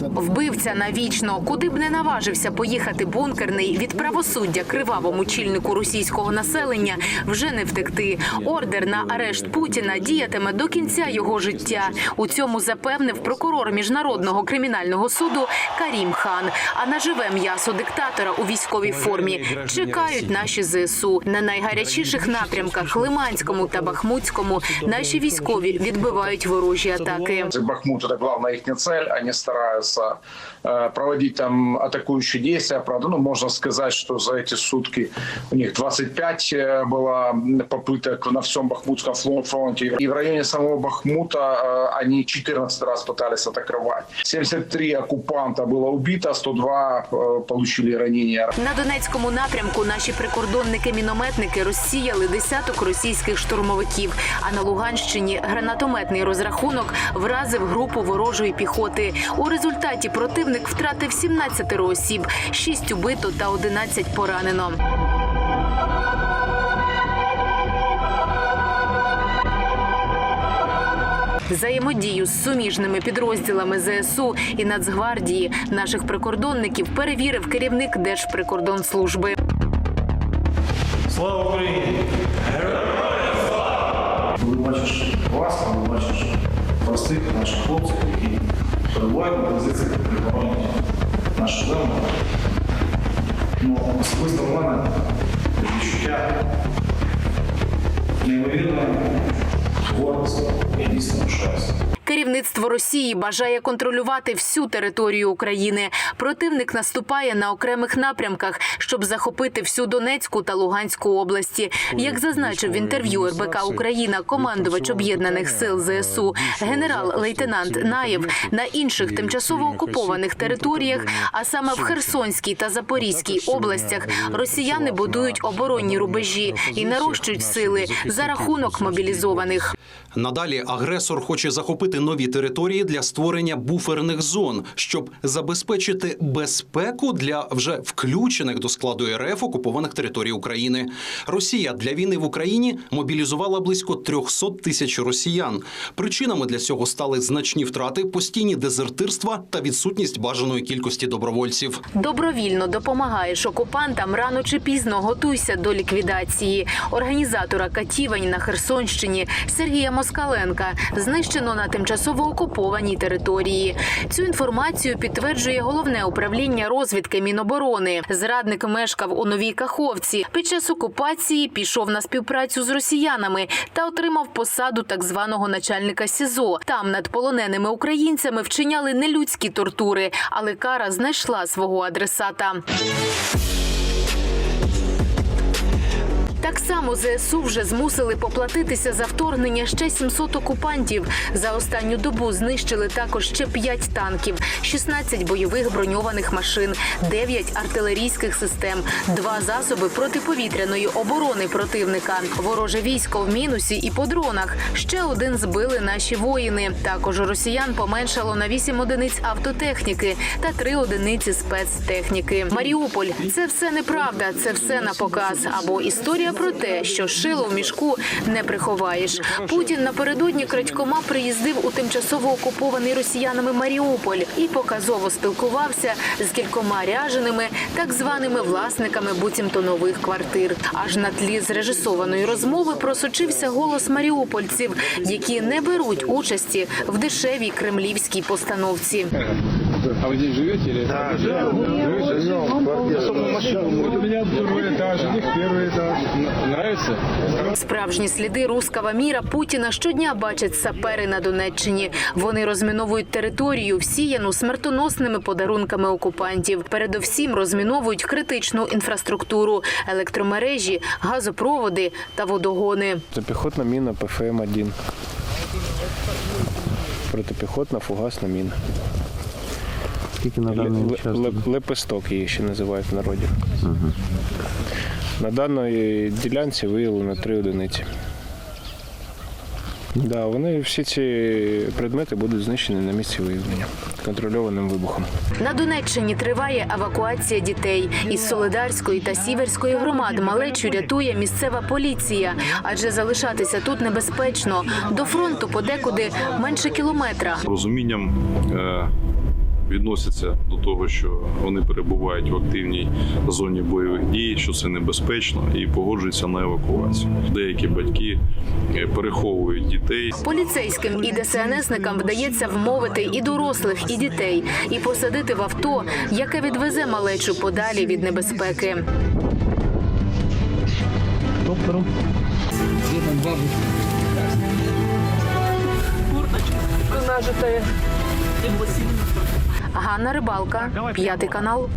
Вбивця навічно, куди б не наважився поїхати бункерний від правосуддя кривавому чільнику російського населення, вже не втекти. Ордер на арешт Путіна діятиме до кінця його життя. У цьому запевнив прокурор міжнародного кримінального суду Карім Хан. А на живе м'ясо диктатора у військовій формі чекають наші ЗСУ на найгарячіших напрямках Лиманському та Бахмутському. Наші військові відбивають ворожі атаки. Бахмут это главная их цель. Они стараются э, проводить там атакующие действия. Правда, ну, можно сказать, что за эти сутки у них 25 э, было попыток на всем Бахмутском фло- фронте. И в районе самого Бахмута э, они 14 раз пытались атаковать. 73 оккупанта было убито, 102 э, получили ранения. На Донецькому напрямку наші прикордонники-мінометники розсіяли десяток російських штурмовиків. А на Луганщині гранатометний розрахунок вразив групу ворожої піхоти. У результаті противник втратив 17 осіб, 6 убито та 11 поранено. Взаємодію з суміжними підрозділами ЗСУ і Нацгвардії наших прикордонників перевірив керівник Держприкордонслужби. Слава Україні! Коли бачиш вас, коли бачиш простих наших хлопців, які перебувають на позиціях при обороні нашої землі, ну, особисто в мене відчуття неймовірної гордості. Я дійсно пишаюся. Керівництво Росії бажає контролювати всю територію України. Противник наступає на окремих напрямках, щоб захопити всю Донецьку та Луганську області. Як зазначив в інтерв'ю РБК Україна командувач об'єднаних сил ЗСУ генерал-лейтенант Наєв на інших тимчасово окупованих територіях, а саме в Херсонській та Запорізькій областях, росіяни будують оборонні рубежі і нарощують сили за рахунок мобілізованих. Надалі агресор хоче захопити нові території для створення буферних зон, щоб забезпечити безпеку для вже включених до складу РФ окупованих територій України. Росія для війни в Україні мобілізувала близько 300 тисяч росіян. Причинами для цього стали значні втрати, постійні дезертирства та відсутність бажаної кількості добровольців. Добровільно допомагаєш окупантам рано чи пізно готуйся до ліквідації. Організатора катівень на Херсонщині Сергія Москаленка знищено на тимчасово окупованій території. Цю інформацію підтверджує головне управління розвідки Міноборони. Зрадник мешкав у Новій Каховці. Під час окупації пішов на співпрацю з росіянами та отримав посаду так званого начальника СІЗО. Там над полоненими українцями вчиняли нелюдські тортури, але кара знайшла свого адресата. Так само ЗСУ вже змусили поплатитися за вторгнення ще 700 окупантів. За останню добу знищили також ще 5 танків, 16 бойових броньованих машин, 9 артилерійських систем, 2 засоби протиповітряної оборони противника. Вороже військо в мінусі і по дронах. Ще один збили наші воїни. Також росіян поменшало на 8 одиниць автотехніки та 3 одиниці спецтехніки. Маріуполь це все неправда, це все на показ або історія про те, що шило в мішку не приховаєш. Путін напередодні крадькома приїздив у тимчасово окупований росіянами Маріуполь і показово спілкувався з кількома ряженими, так званими власниками буцімто нових квартир. Аж на тлі зрежисованої розмови просочився голос маріупольців, які не беруть участі в дешевій кремлівській постановці. А вы здесь живете или? Да, живете? Вот у меня второй этаж, у них первый этаж. Н- Нравится? Справжні сліди рускава міра Путіна щодня бачать сапери на Донеччині. Вони розміновують територію, всіяну смертоносними подарунками окупантів. Передовсім розміновують критичну інфраструктуру, електромережі, газопроводи та водогони. Протипіхотна міна ПФМ-1. Протипіхотна фугасна міна. Скільки на даний ле- час? ле- Лепесток її ще називають в народі. На даній ділянці виявлено три одиниці. Да, вони всі ці предмети будуть знищені на місці виявлення контрольованим вибухом. На Донеччині триває евакуація дітей. Із Солидарської та Сіверської громад малечу рятує місцева поліція, адже залишатися тут небезпечно. До фронту подекуди менше кілометра. розумінням е, відносяться до того, що вони перебувають в активній зоні бойових дій, що це небезпечно, і погоджуються на евакуацію. Деякі батьки е, переховують дітей. Поліцейським і ДСНСникам вдається вмовити і дорослих, і дітей, і посадити в авто, яке відвезе малечу подалі від небезпеки. Ганна Рибалка, п'ятий канал.